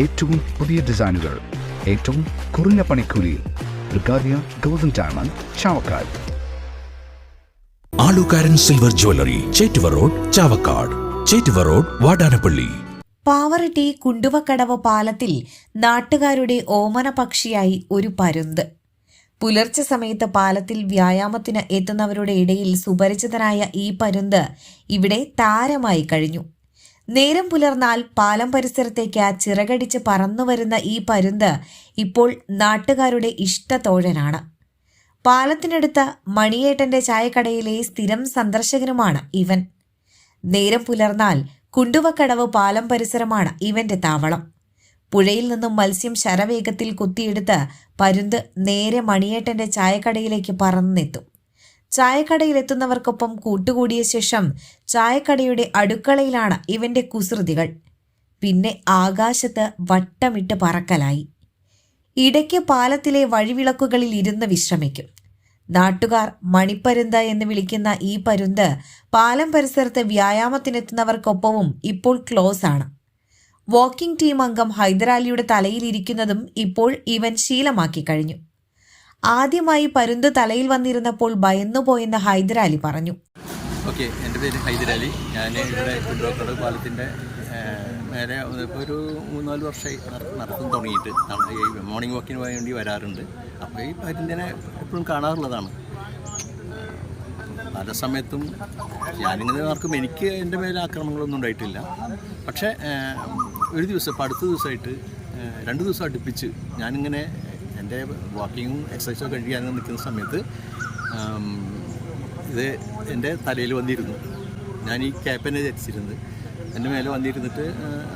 ഏറ്റവും പുതിയ ഡിസൈനുകൾ ഏറ്റവും കുറഞ്ഞ പണിക്കൂലിയിൽ ബ്രിഗാദിയ golden diamond Chavakkad. Alukkaran silver jewellery Chettuva road Chavakkad. Chettuva road Vadanappally. Pavaratty Kunduvakkadavu പാലത്തിൽ നാട്ടുകാരുടെ ഓമന പക്ഷിയായി ഒരു പരുന്ത്. പുലർച്ചെ സമയത്ത് പാലത്തിൽ വ്യായാമത്തിന് എത്തുന്നവരുടെ ഇടയിൽ സുപരിചിതനായ ഈ പരുന്ത് ഇവിടെ താരമായി കഴിഞ്ഞു. നേരം പുലർന്നാൽ പാലം പരിസരത്തേക്ക് ചിറകടിച്ച് പറന്നുവരുന്ന ഈ പരുന്ത് ഇപ്പോൾ നാട്ടുകാരുടെ ഇഷ്ടത്തോഴനാണ് പാലത്തിനടുത്ത് മണിയേട്ടന്റെ ചായക്കടയിലെ സ്ഥിരം സന്ദർശകനുമാണ് ഇവൻ. നേരം പുലർന്നാൽ കുണ്ടുവക്കടവ് പാലം പരിസരമാണ് ഇവന്റെ താവളം. പുഴയിൽ നിന്നും മത്സ്യം ശരവേഗത്തിൽ കുത്തിയെടുത്ത് പരുന്ത് നേരെ മണിയേട്ടന്റെ ചായക്കടയിലേക്ക് പറന്നെത്തും. ചായക്കടയിലെത്തുന്നവർക്കൊപ്പം കൂട്ടുകൂടിയ ശേഷം ചായക്കടയുടെ അടുക്കളയിലാണ് ഇവന്റെ കുസൃതികൾ. പിന്നെ ആകാശത്ത് വട്ടമിട്ട് പറക്കലായി. ഇടയ്ക്ക് പാലത്തിലെ വഴിവിളക്കുകളിൽ ഇരുന്ന് വിശ്രമിക്കും. നാട്ടുകാർ മണിപ്പരുന്ത എന്ന് വിളിക്കുന്ന ഈ പരുന്ത് പാലം പരിസരത്ത് വ്യായാമത്തിനെത്തുന്നവർക്കൊപ്പവും ഇപ്പോൾ ക്ലോസ് ആണ്. വാക്കിംഗ് ടീം അംഗം ഹൈദരാലിയുടെ തലയിലിരിക്കുന്നതും ഇപ്പോൾ ഇവൻ ശീലമാക്കി കഴിഞ്ഞു. ആദ്യമായി പരുന്ത് തലയിൽ വന്നിരുന്നപ്പോൾ ഭയന്നുപോയെന്ന് ഹൈദരാലി പറഞ്ഞു. ഓക്കെ എന്റെ പേര് ഹൈദരാലി. ഞാൻ ഇവിടെ കുണ്ടോക്കട പാലത്തിന്റെ നേരെ ഇപ്പോൾ ഒരു മൂന്നാൽ വർഷമായി നട- നടത്തം തുടങ്ങിയിട്ട് ഈ മോർണിംഗ് വാക്കിന് വേണ്ടി വരാറുണ്ട്. അപ്പോൾ ഈ പരുന്തിനെ എപ്പോഴും കാണാറുള്ളതാണ്. പല സമയത്തും ഞാനിങ്ങനെ ആർക്കും എനിക്ക് എന്റെ മേലെ ആക്രമണങ്ങളൊന്നും ഉണ്ടായിട്ടില്ല. പക്ഷേ ഒരു ദിവസം ഇപ്പോൾ അടുത്ത ദിവസമായിട്ട് രണ്ട് ദിവസം അടുപ്പിച്ച് ഞാനിങ്ങനെ എന്റെ വാക്കിങ്ങും എക്സസൈസും കഴിയാൻ നിൽക്കുന്ന സമയത്ത് ഇത് എന്റെ തലയിൽ വന്നിരുന്നു. ഞാൻ ഈ ക്യാപ്പനെ ധരിച്ചിരുന്നത്. എന്റെ മേലെ വന്നിരുന്നിട്ട്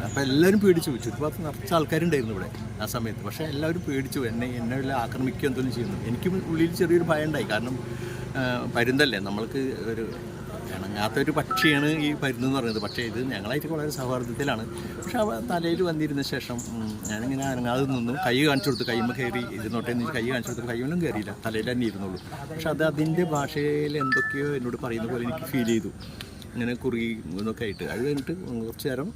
അപ്പോൾ എല്ലാവരും പേടിച്ചു. പോയി ചുറ്റുപാട് നിറച്ച ആൾക്കാരുണ്ടായിരുന്നു ഇവിടെ ആ സമയത്ത്. പക്ഷേ എല്ലാവരും പേടിച്ചു. എന്നെ എന്നെ ആക്രമിക്കുക എന്തെങ്കിലും ചെയ്യുന്നു. എനിക്കും ഉള്ളിൽ ചെറിയൊരു ഭയം ഉണ്ടായി കാരണം പരുന്തല്ലേ. നമ്മൾക്ക് ഒരു ഇണങ്ങാത്തൊരു പക്ഷിയാണ് ഈ പരുന്തെന്ന് പറയുന്നത്. പക്ഷേ ഇത് ഞങ്ങളായിട്ട് വളരെ സൗഹാർദ്ദത്തിലാണ്. പക്ഷെ അവ തലയിൽ വന്നിരുന്ന ശേഷം ഞാനിങ്ങനെ അനങ്ങാതെ നിന്നു. കൈ കാണിച്ചു കൊടുത്തു. കൈമ്മ കയറി ഇരുന്നോട്ടെ എന്ന് കൈ കാണിച്ചു കൊടുത്തു. കൈമൊന്നും കയറിയില്ല. തലയിൽ തന്നെ ഇരുന്നുള്ളൂ. പക്ഷെ അത് അതിന്റെ ഭാഷയിൽ എന്തൊക്കെയോ എന്നോട് പറയുന്ന പോലെ എനിക്ക് ഫീൽ ചെയ്തു. ഇങ്ങനെ കുറുകി എന്നൊക്കെ ആയിട്ട്. അത് കഴിഞ്ഞിട്ട് കുറച്ച് നേരം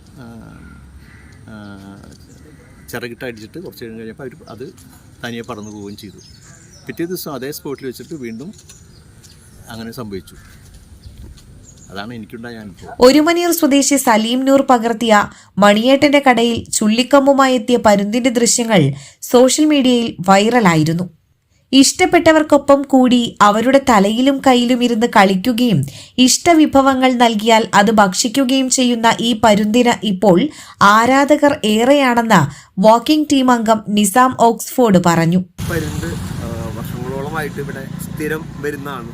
ചിറകിട്ട് അടിച്ചിട്ട് കുറച്ച് നേരം കഴിഞ്ഞപ്പോൾ അവർ അത് തനിയെ പറന്നു പോവുകയും ചെയ്തു. പിറ്റേ ദിവസം അതേ സ്പോട്ടിൽ വെച്ചിട്ട് വീണ്ടും അങ്ങനെ സംഭവിച്ചു. അതാണ് എനിക്കുണ്ടായ അനുഭവം ഒരുമനീർ സ്വദേശി സലീം നൂർ പകർത്തിയ മണിയേട്ടന്റെ കടയിൽ ചുള്ളിക്കമ്പുമായി എത്തിയ പരുന്തിന്റെ ദൃശ്യങ്ങൾ സോഷ്യൽ മീഡിയയിൽ വൈറലായിരുന്നു. ഇഷ്ടപ്പെട്ടവർക്കൊപ്പം കൂടി അവരുടെ തലയിലും കയ്യിലും ഇരുന്ന് കളിക്കുകയും ഇഷ്ടവിഭവങ്ങൾ നൽകിയാൽ അത് ഭക്ഷിക്കുകയും ചെയ്യുന്ന ഈ പരുന്തിന് ഇപ്പോൾ ആരാധകർ ഏറെയാണെന്ന് വാക്കിംഗ് ടീം അംഗം നിസാം ഓക്സ്ഫോർഡ് പറഞ്ഞു. പരുന്ത് വർഷങ്ങളോളമായിട്ട് ഇവിടെ സ്ഥിരം വരുന്നതാണ്.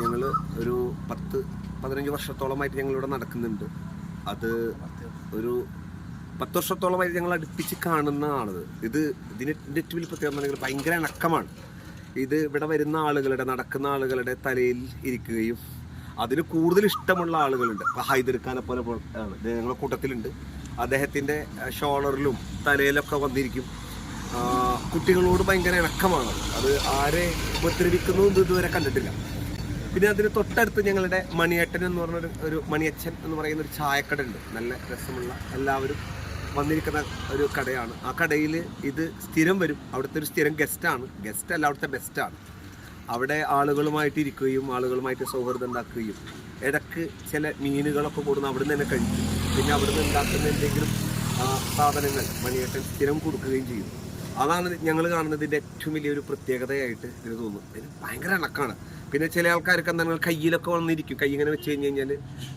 ഞങ്ങൾ ഒരു പത്ത് പതിനഞ്ച് വർഷത്തോളമായിട്ട് ഞങ്ങളിവിടെ നടക്കുന്നുണ്ട്. അത് ഒരു പത്ത് വർഷത്തോളമായിട്ട് ഞങ്ങൾ അടുപ്പിച്ച് കാണുന്നതാണത് ഇത് ഇതിന് ഏറ്റവും വലിയ പ്രത്യേകത പറഞ്ഞാൽ ഭയങ്കര ഇണക്കമാണ് ഇത് ഇവിടെ വരുന്ന ആളുകളുടെ നടക്കുന്ന ആളുകളുടെ തലയിൽ ഇരിക്കുകയും അതിന് കൂടുതൽ ഇഷ്ടമുള്ള ആളുകളുണ്ട്. ഇപ്പോൾ ഹൈദർ ഖാനെ പോലെ ഞങ്ങളുടെ കൂട്ടത്തിലുണ്ട്. അദ്ദേഹത്തിന്റെ ഷോളറിലും തലയിലൊക്കെ വന്നിരിക്കും. കുട്ടികളോട് ഭയങ്കര ഇണക്കമാണ്. അത് ആരെ ഉപദ്രവിക്കുന്നു ഇതുവരെ കണ്ടിട്ടില്ല. പിന്നെ അതിന് തൊട്ടടുത്ത് ഞങ്ങളുടെ മണിയേട്ടൻ എന്ന് പറഞ്ഞൊരു ഒരു മണിയച്ഛൻ എന്ന് പറയുന്ന ഒരു ചായക്കട ഉണ്ട്. നല്ല രസമുള്ള എല്ലാവരും വന്നിരിക്കുന്ന ഒരു കടയാണ്. ആ കടയിൽ ഇത് സ്ഥിരം വരും. അവിടുത്തെ ഒരു സ്ഥിരം ഗസ്റ്റാണ് ഗസ്റ്റ് അല്ല അവിടുത്തെ ബെസ്റ്റാണ് അവിടെ ആളുകളുമായിട്ട് ഇരിക്കുകയും ആളുകളുമായിട്ട് സൗഹൃദം ഉണ്ടാക്കുകയും ഇടയ്ക്ക് ചില മീനുകളൊക്കെ കൂടുന്ന അവിടെ നിന്ന് തന്നെ കഴിക്കും. പിന്നെ അവിടുന്ന് ഉണ്ടാക്കുന്ന എന്തെങ്കിലും സാധനങ്ങൾ മണിയേട്ടൻ സ്ഥിരം കൊടുക്കുകയും ചെയ്യും. അതാണ് ഞങ്ങൾ കാണുന്നതിന്റെ ഏറ്റവും വലിയൊരു പ്രത്യേകതയായിട്ട് ഇതിന് തോന്നുന്നു പിന്നെ ഭയങ്കര ഇണക്കാണ്. പിന്നെ ചില ആൾക്കാർക്ക് എന്താണ് കയ്യിലൊക്കെ വന്നിരിക്കും. കൈ ഇങ്ങനെ വെച്ച് കഴിഞ്ഞ് കഴിഞ്ഞാൽ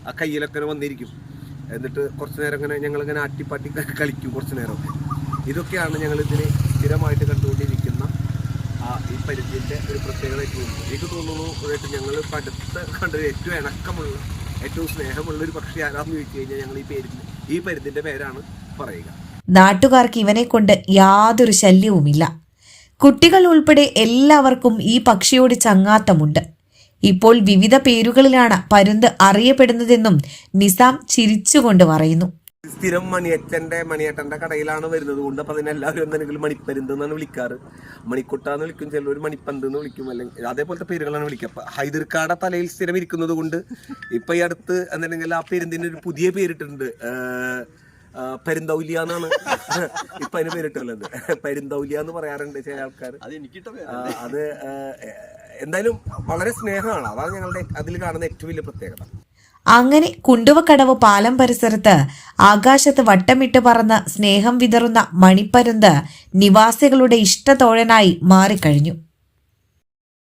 ആ കയ്യിലൊക്കെ വന്നിരിക്കും. എന്നിട്ട് കുറച്ച് നേരം ഇങ്ങനെ ഞങ്ങളിങ്ങനെ ആട്ടിപ്പാട്ടി കളിക്കും കുറച്ച് നേരം. ഇതൊക്കെയാണ് ഞങ്ങൾ ഇതിന് സ്ഥിരമായിട്ട് കണ്ടുകൊണ്ടിരിക്കുന്ന ആ ഈ പരിധിന്റെ ഒരു പ്രത്യേകതയായിട്ട് തോന്നുന്നു എനിക്ക് തോന്നുന്നു ഇതായിട്ട് ഞങ്ങൾ പഠിത്ത കണ്ട ഏറ്റവും ഇണക്കമുള്ള ഏറ്റവും സ്നേഹമുള്ള ഒരു പക്ഷി ആരാന്ന് ചോദിച്ചു കഴിഞ്ഞാൽ ഞങ്ങൾ ഈ പേരിന് ഈ പരിധിന്റെ പേരാണ് പറയുക. നാട്ടുകാർക്ക് ഇവനെ കൊണ്ട് യാതൊരു ശല്യവുമില്ല. കുട്ടികൾ ഉൾപ്പെടെ എല്ലാവർക്കും ഈ പക്ഷിയോട് ചങ്ങാത്തമുണ്ട്. ഇപ്പോൾ വിവിധ പേരുകളിലാണ് പരുന്ത് അറിയപ്പെടുന്നതെന്നും നിസാം ചിരിച്ചുകൊണ്ട് പറയുന്നു. സ്ഥിരം മണിയറ്റന്റെ മണിയേട്ടന്റെ കടയിലാണ് വരുന്നത്. കൊണ്ട് അപ്പൊ അതിനെല്ലാവരും എന്തെങ്കിലും മണിപ്പരുന്ത് എന്നാണ് വിളിക്കാറ്. മണിക്കുട്ട എന്ന് വിളിക്കും ചിലർ മണിപ്പന്ത് എന്ന് വിളിക്കും. അല്ലെങ്കിൽ അതേപോലത്തെ പേരുകളാണ് വിളിക്കുക. അപ്പൊ ഹൈദർക്കാട തലയിൽ സ്ഥിരം ഇരിക്കുന്നത് കൊണ്ട് ഇപ്പൊ ഈ അടുത്ത് എന്തെങ്കിലും ആ പെരുന്തിന് ഒരു പുതിയ പേരിട്ടുണ്ട് പെരുന്തൗലിയ എന്നാണ്. ഇപ്പൊ അതിന് പേരിട്ടുള്ളത് പെരുന്തൗലിയ എന്ന് പറയാറുണ്ട് ചില ആൾക്കാർ. അത് എന്തായാലും വളരെ സ്നേഹമാണ്. അതാണ് ഞങ്ങളുടെ അതിൽ കാണുന്ന ഏറ്റവും വലിയ പ്രത്യേകത. അങ്ങനെ കുണ്ടുവക്കടവ് പാലം പരിസരത്ത് ആകാശത്ത് വട്ടമിട്ട് പറന്ന് സ്നേഹം വിതറുന്ന മണിപ്പരുന്ത് നിവാസികളുടെ ഇഷ്ടത്തോഴനായി മാറിക്കഴിഞ്ഞു.